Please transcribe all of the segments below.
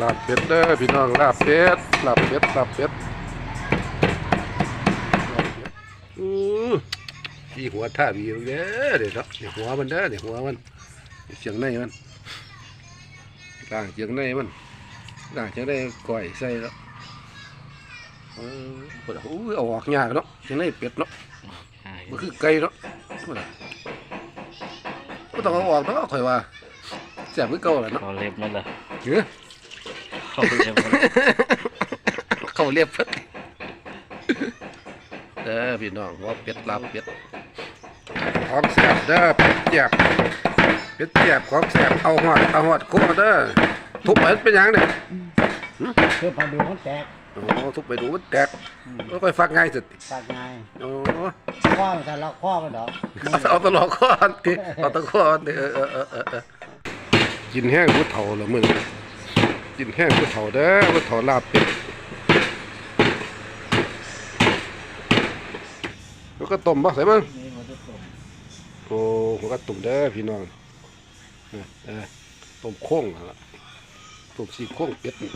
ลาบเป็ดเด้อพี่น้องลาบเป็ดลาบเป็ดลาบเป็ดอือที่หัวท่าบีอยู่เด้อเดี๋ยวเนาะเดี๋ยวหัวมันเด้อเดี๋ยวหัวมันเสียงในมันล่างเสียงในมันล่างจะได้ก่อยใส่แล้วเออปวดหูเอาออกยากเนาะเสียงในเป็ดเนาะมันคือไก่เนาะปวดก็ต้องเอาออกเนาะข่อยว่าแซ่บคือเก่าแหละเนาะเขาเล็บมันเหรอเฮ้ยเขา เล็บมันเขาเรียบเพิ่นเด้อพี่น้องว่าเป็ดลาบเป็ดของแซ่บเด้อเป็ดแจบเป็ดแจบของแซ่บเอาหอดเอาหอดคุ้มมาเด้อทุบไปเป็นหยังเนี่ยเพื่อพอดูมันแตกโอ้ทุบไปดูมันแตกก็ค่อยฟักง่ายสุดปากไงโอ้ข้อมันจะล็อกข้อมันดอกเอาตลอดข้อนทีเอาตะข้อนทีเออเออเออเออเออกินแห้งผู้เฒ่าเหรอมึง กินแห้งผู้เฒ่าเด้อผู้เฒ่าลาบเป็ดแล้วก็ต้มบ่ใส่มั้งโอ้หัวกระตุ่มเด้อพี่น้องเออเออต้มโค้งละต้มซี่โค้งเป็ดนี่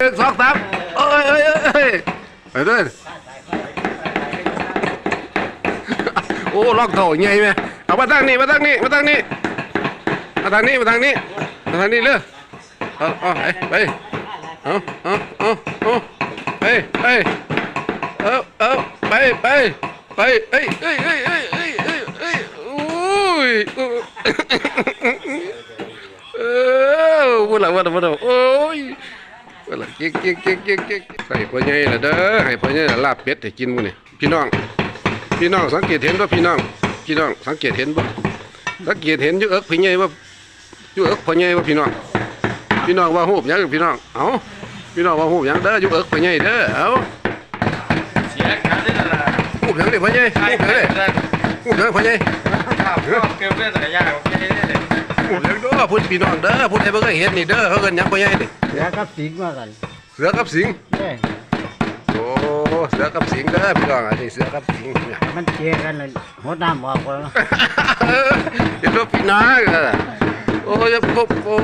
นึ่งสองสามเอ้ยเอ้ยเอ้ยไปด้อโอ้ลอกเท่าใหญ่ไหมเอามาตั้งนี่มาตั้งนี่มาตั้งนี่มาทางนี้มาทางนี้มาทางนี้เลย เอาเอาไปไปเอาเอาเอาเอาไปไปเอาเอาไปไปไปเอ้ยเอ้ยเอ้ยเอ้ยเอ้ยเอ้ยเอ้ยโอ้ยโอ้ยเออพูดละพูดละพูดละโอ้ยพู พ่อใหญ่ละเด้อให้พ่อใหญ่ละลาบเป็ดให้กินมื้อนี่พี่น้องพี่น้องสังเกตเห็นว่าพี่น้องพี่น้องสังเกตเห็นบ่สังเกตเห็นอยู่เอิกพี่ใหญ่ว่าอยู่เอิกพ่อใหญ่ว่าพี่น้องพี่น้องว่าฮูบหยังพี่น้องเอ้าพี่น้องว่าฮูบหยังเด้ออยู่เอิกพ่อใหญ่เด้อเอ้าเสียการได้ละฮูบหยังเด้อพ่อใหญ่ฮูบหยังเด้อฮูบหยังพ่อใหญ่ขับก็เกิดเรื่องจักรยานของพี่ได้เลยฮูบหยังเด้อพูดพี่น้องเด้อพูดให้เบิ่งให้เห็นนี่เด้อเขาเอิ้นหยังพ่อใหญ่นี่เสือกับสิงมากันเสือกับสิงเอ้ยโอ้เสือกับสิงเด้อพี่น้องอันนี้เสือกับสิงเนี่ยมันเจียกันเลยหดน้ำออกไปแล้วเห็นว่าพี่น้ากันน่ะ โอ้ยพบโอ้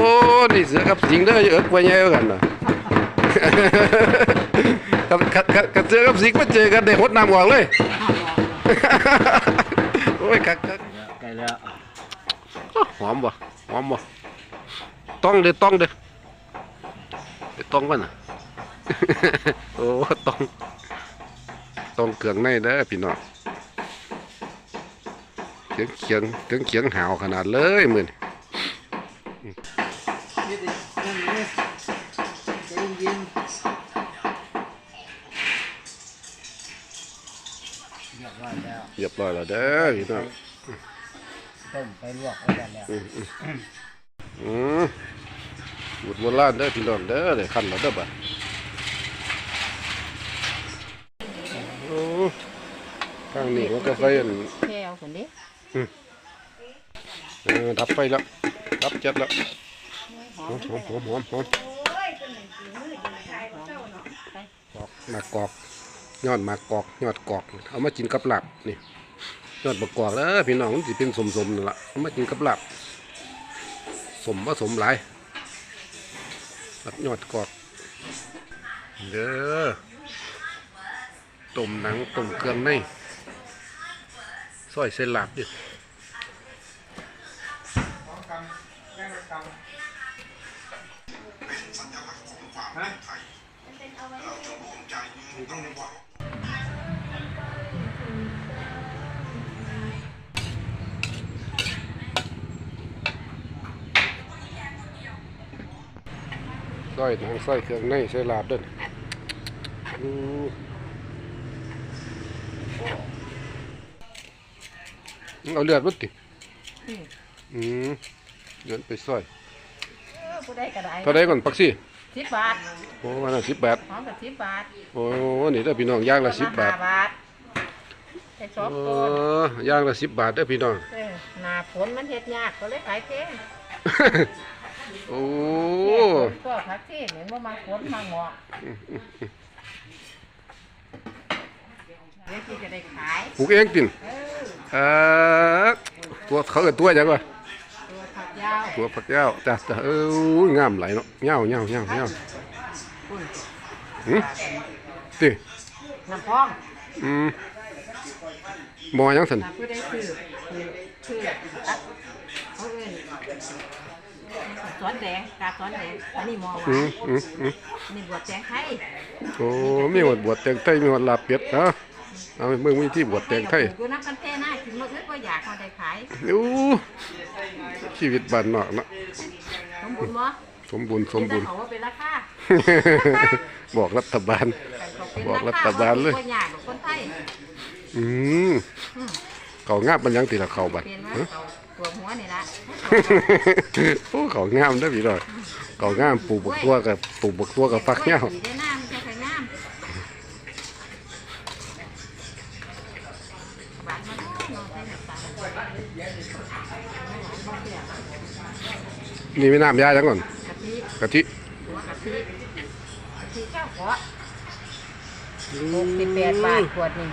นี่เสือกับสิงเด้ออยู่เอิกพ่อใหญ่กันน่ะกับกับกับกับเสือกับสิงมาเจอกันได้หดน้ำออกเลยโอ้ยคักคักไกลแล้วหอมบ่หอมบ่ต้องเด้อต้องเด้อต้องมันน่ะโอ้ต้องต้องเครื่องในเด้อพี่น้องเขียงเขียงเขียงเขียงหาวขนาดเลยมือนี้เรีย บร้อยแล้วเด้อพี่น้องต้มไปลวกไว้กันแล้วอืมบุดโบราณเด้อพี่น้องเด้อได้คันแล้วเด้อบัดโอ้ทางนี้มันก็ไฟอันแก้วคนนี้เออดับไฟแล้วดับเจ็ดแล้วหอมหอมหอมหอมหอมกอกหมากกอกยอดหมากกอกยอดกอก เอามากินกับลาบนี่ ยอดบกกอกแล้วพี่น้องมันสิเป็นสมๆนั่นละเอามากินกับหลาบสมผสมหลายรับยอดกอกเด้อต้มหนังต้มเครื่องในซอยเส้นหลาบดิ ซอยทางซอยเครื่องในใส่ลาบเด้นอืมเอาเลือดมันติอืมเลือดไปซอยผู้ได้ก็ได้เท่าไดก่อนปักซี่สิบบาท โอ้วันละสิบบาทหอมกับสิบบาท โอ้นี่เด้อพี่น้องย่างละสิบบาทไอ้สองโอ้คนย่างละสิบบาทเด้อพี่น้องหนาฝนมันเฮ็ดยากก็เลยขายแพง โอ้พวกผักที่เหมือนว่ามาฝนมาหงอกเดี๋ยวที่จะได้ขายปลูกเองตินเออเอ่อตัวเขาเอิ้นตัวหยังวะตัวผักยยาวตัวผักยาวจ้ะจ้ะเอองามไหลายเนาะเงาเงาเงาเงาหืมติน้ำพองอืมหมอยังสันถ้าผู้ใดซื้อคือคืออะเขาเอิ้น สวนแดงกาสวนแดงอันนี้หมอหวาอืมนอืมอืมอันนี้บวชแดงไทยโอ้มีหวดบวชแตงไทยมีหวดลาบเป็ดเนาะเอาเมืองมีที่บวชแตงไทยอยู่น้ำกันเต้น่ากินหมดเลยก็อยากเขาได้ขายอู้ชีวิตบ้านนอกเนาะสมบูรณ์บ่สมบูรณ์สมบูรณ์ เขาว่าเป็นราคาบอกรัฐบาลเขาเป็นบอกรัราฐคาบาลเลย บ่อยากหรอกคนไทยอืมเขางาบมันยังติละเขาบัดเป็นว่าฮะเขา ตัวหัวนี่ละโอ้เขางามได้อพี่ดอกเขางามปลูกบักตัวกับปลูกบักตัวกับฟักเงี้ยวสีได้น้ำจะใส่น้ำหวานมาน้องใส่น้ำตาลนี่ไม่น้ำยาจังก่อนกะทิกะทิหัวกะทิกะทิข้าวหัวหกสิบแปดบาทขวดหนึ่ง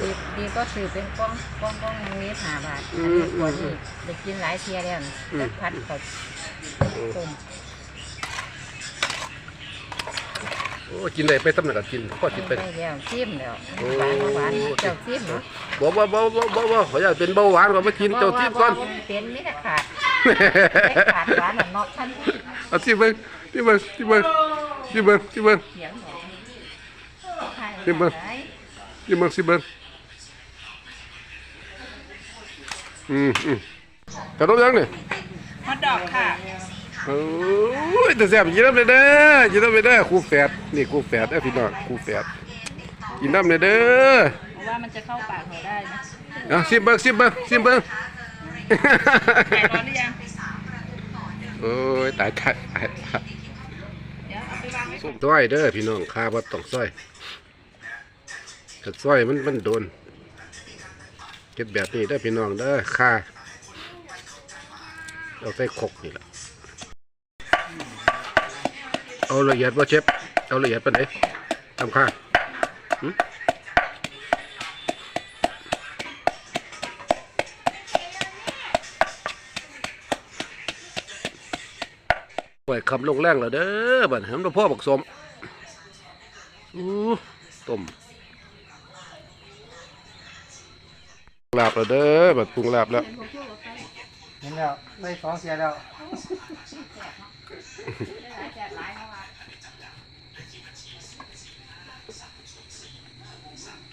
ดีดีก็ซื้อเป็นกล้องกล้องกล้องอย่างนี้ห้าบาทอันนี้ขวดนี้ได้กินหลายเทียแล้วได้พัดเขาต้มโอ้กินได้ไปตำหนักก็กินพ่อกินไปได้แล้วชิมแล้วหวานหวานเจ้าชิมเหรอบอกว่าบ่บ่บ่บ่ขออยากเป็นเบาหวานก็มากินเจ้าทิพย์ก่อนบ่บ่เป็นมิตรขาดไม่ขาดหวานน่ะเนาะท่านเอาที่เบิ่งที่เบิ่งที่เบิ่งที่เบิ่งที่เบิ่งเสียงของใครที่เบิ่งไหนที่เบิ่งสิเบิ่ง อืมอืมกระโดดยังนี่ฮอทดอกค่ะโอ้ยแต่แซ่บกินน้ำเลยเด้อกินน้ำเลยเด้อคู่แฝดนี่คู่แฝดเด้อพี่น้องคู่แฝดกินน้ำเลยเด้อเพราะว่ามันจะเข้าปากเราได้นะเอาสิบเบิ้งสิบเบิ้งสิบเบิ้ง ไก่ร้อนหรือยัง โอ้ยตายตายตายตายเดี๋ยวเอาไปวางไว้ส้มต้อยเด้อพี่น้องข้าบ่ต้องซ้อยกัดซ้อยมันมันโดน เก็บแบบนี้เด้พี่น้องเด้อข้าเอาใส่คกนี่แหละเอาละเอียดว่าเชฟเอาละเอียดปไหนทำข้าปล่อยคำลงแรงแล้วเด้อบัดทำตัวพ่อบักสมอู้ต้ม ลาบแล้วเด้อบัดปรุงลาบแล้วเห็นแล้วได้สองเสียแล้ว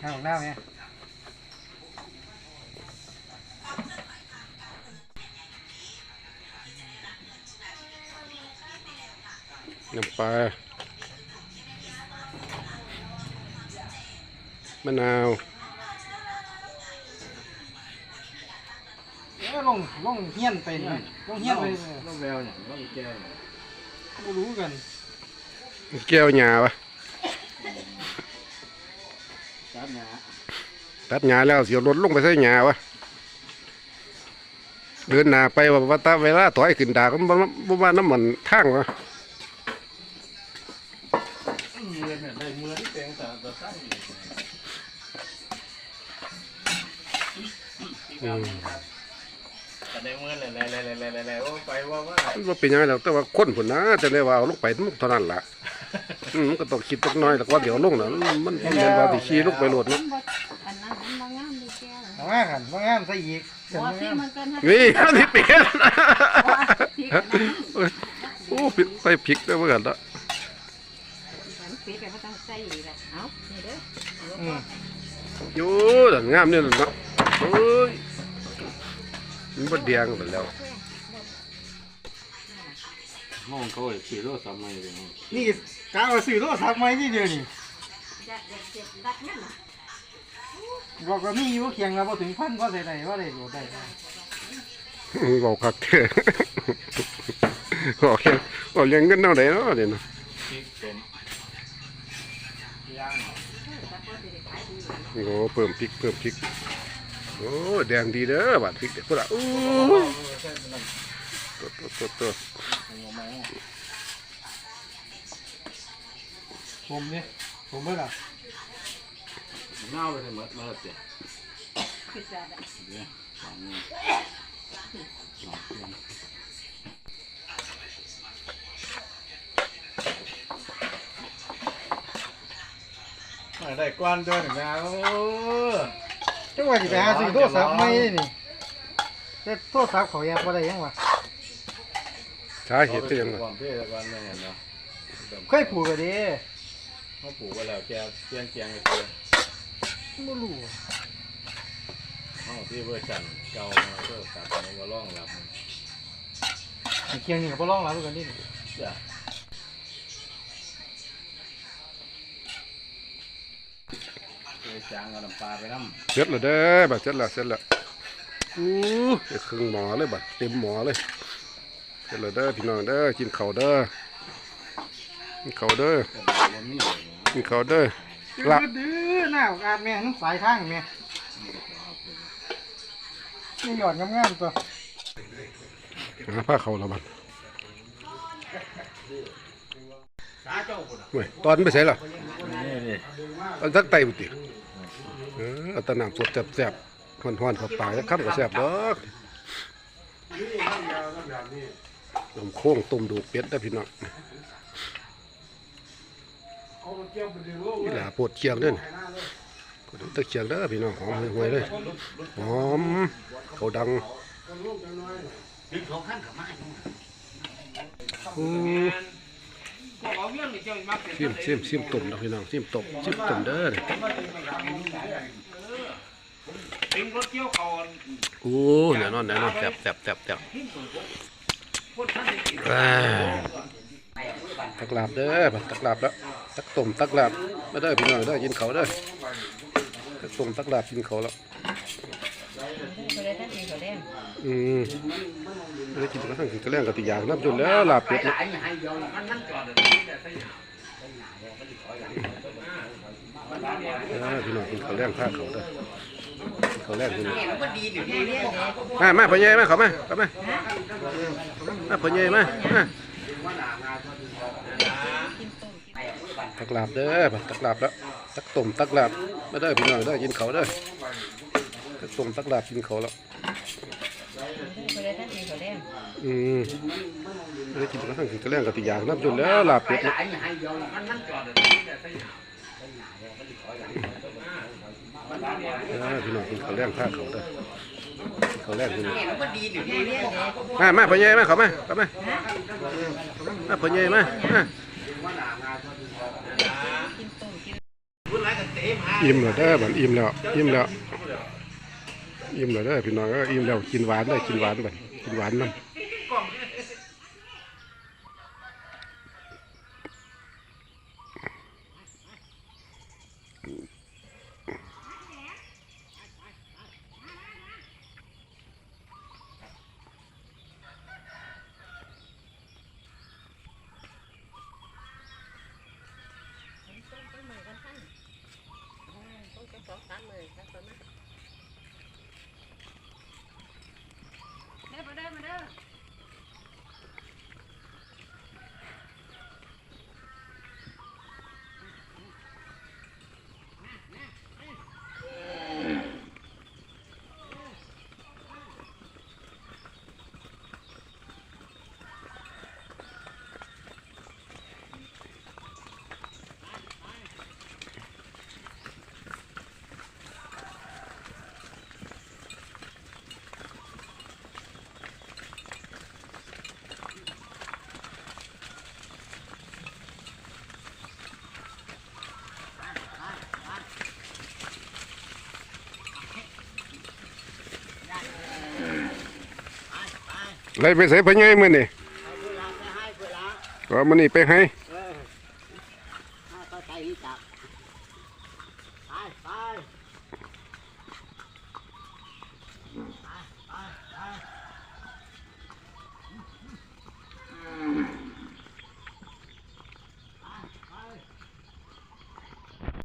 ข้าวหน้าไหมน้ำปลามะนาว เอ้ยลงลงเฮียนไปนี่ลงเฮียนไปลูกแววเนี่ยลูกแก้วเนี่ยไม่รู้กันแก้วหญ้าวะจับหนาตัดหญ้าแล้วเสียวรถลงไปใส่หญ้าวะเดินหน้าไปว่าว่าตาเวลาถอยขึ้นดาก็บ่บ่ว่าน้ำมันทางวะมื อเนี่ยได้มือที่เป็นแต่ตัวสั้นอืมแต่ได้มือเลยเลยเลยเลยเลยโอ้ไปว่าว่าว่าเป็นยังไงหรอกแต่ว่าคนผุนะจะได้ว่าเอาลงไปมันเท่านั้นล่ะมมันก็ต้องคิดจักหน้อยแล้วก็เดี๋ยวลงน่ะมันมันมันเรียนว่าสิขี่ลงไปโหลดนะอันนั้นมันบางงามดีแก้วเอามากันว่างามใส่อีกเสร็จบ่ว่างที่ามมันเกินห้านี่อันนี้เปลี่ยนโอ้ใส่พริกได้เหมือนกันละมันปีไปมันต้องใส่แหละเอานี่เด้ออืมโย่ดังงามเนี่ยนะโอ้ย มันบ่แดงไปแล้วห้องเขาขี่รถสามไม้เลยนี่กาวสื่อโทรศัพท์ไหมที่เดียวนี่จะจะเจ็บรัดนั่นน่ะบอกว่ามีอยู่เคียงแล้วพอถึงพันก็ใส่ได้ว่าได้โหลดได้บอกคักเถอะบอกยังบอกยังเงินเท่าไหร่เนาะเดี๋ยวนะพริกต้มโอ้เพิ่มพริกเพิ่มพริก โอ้แดงดีเด้อบาดพริกเด็กพวกละโอ้ยตัวตัวตัวตัวผมเนี่ยผมเมื่อไหร่เน่าไปทั้งหมดมาเลยคือจะได้เนี่ยสามมือได้ก้อนเดินนะโอ้ จังว่าสิไปหาซื้อโทรศัพท์ใหม่นี่แต่โทรศัพท์เขาแยกบ่ได้ยังวะสาเหตุเป็นหยังไงความเท่ก้อนเนี่ยเนาะเคยผูกก็ดีเขาปลูกไว้แล้วแกเพียงเคียงไปเลยบ่รู้ห้องที่เวอร์ชันเก่ามาก็ตัดในก็ร่องรับเคียงนี่ก็บ่รองรับกันนี่จ้ะ เคยจางเอาน้ำปลาไปน้ำเสร็จแล้วเด้อบัดเสร็จแล้วเสร็จแล้วอู้ไอ้ครึ่งหมอเลยบัดเต็มหมอเลยเสร็จแล้วเด้อพี่น้องเด้อกินข้าวเด้อกินข้าวเด้อบ่มีกินข้าวเด้อหละลับดื้อหน้าอากาศแม่น้ำสายทางแม่นี่หยอดงามๆตัวหาผ้าเขาแล้วบัดเว้ยตอนไปใส่ล่ะนี่นี่ตอนทักไตบุติ เออเอาแตะน้ำสดแซ่บๆฮ้อนๆเข้าปากแล้วครับก็แซ่บดอกต้มโค้งต้มดูเป็ดได้อพี่น้องนี่แหละปวดเคียงเด้อนปวดตะเคียงเด้อพี่น้องหอมห่วยๆเลยหอมเขาดังอืม ซิมซิมซิมต้มนะพี่น้องซิมต้มซิมต้มเด้อนี่ติงรถเกี่ยวเขาโอ้แน่นอนแน่นอนแซ่บแซ่บแซ่บแซ่บอ่าตักลาบเด้อบัดตักลาบแล้วตักต้มตักลาบมาเด้อพี่น้องเด้อกินเขาวเด้อตักต้มตักลาบกินเขาวแล้ว เขาเลยตั้งทีเขาเล่นอืมไม่ได้กินกระทั่งกินกระแลงกะติยางน้ำจนแล้วลาบเป็ดเนาะพี่น้องกินข้าวแรงผ้าเขาเด้อกินข้าแรงพี่น้องแม่เลี้ยงด็กมามาพ่อใหญ่มาเขามาเขามามาพ่อใหญ่มามากินต้มกินตักลาบเด้อตักลาบแล้วตักต้มตักลาบมาเด้อพี่น้องเด้อกินเขาวเด้อ ตักต้มตักลาบกินเขาวแล้วเขาเลยตั้งทีเขาเล่นอืมไม่ได้กินกระทั่งกินกระแลงกะติยางน้ำจนแล้วลาบเป็ดเนาะเออพี่น้องกินข้าวแรงผ้าเขาวเด้อกินข้าวแรงพี่น้องแม่เลี้ยงเด็กมามาพ่อใหญ่มาเขามาเขามามาพ่อใหญ่มามากินต้มกินอิ่มแล้วเด้อบัดอิ่มแล้วอิ่มแล้ว อิ่มเลยเด้อพี่น้องก็อิ่มแล้วกินหวานได้กินหวานไปกินหวานน้ำ สองสามหมื่นแล้วก็มาเด้อมาเด้อมาเด้อ ไล่ไปใส่พ่อใหญ่มื้อนี่ก็มันนี่ไปให้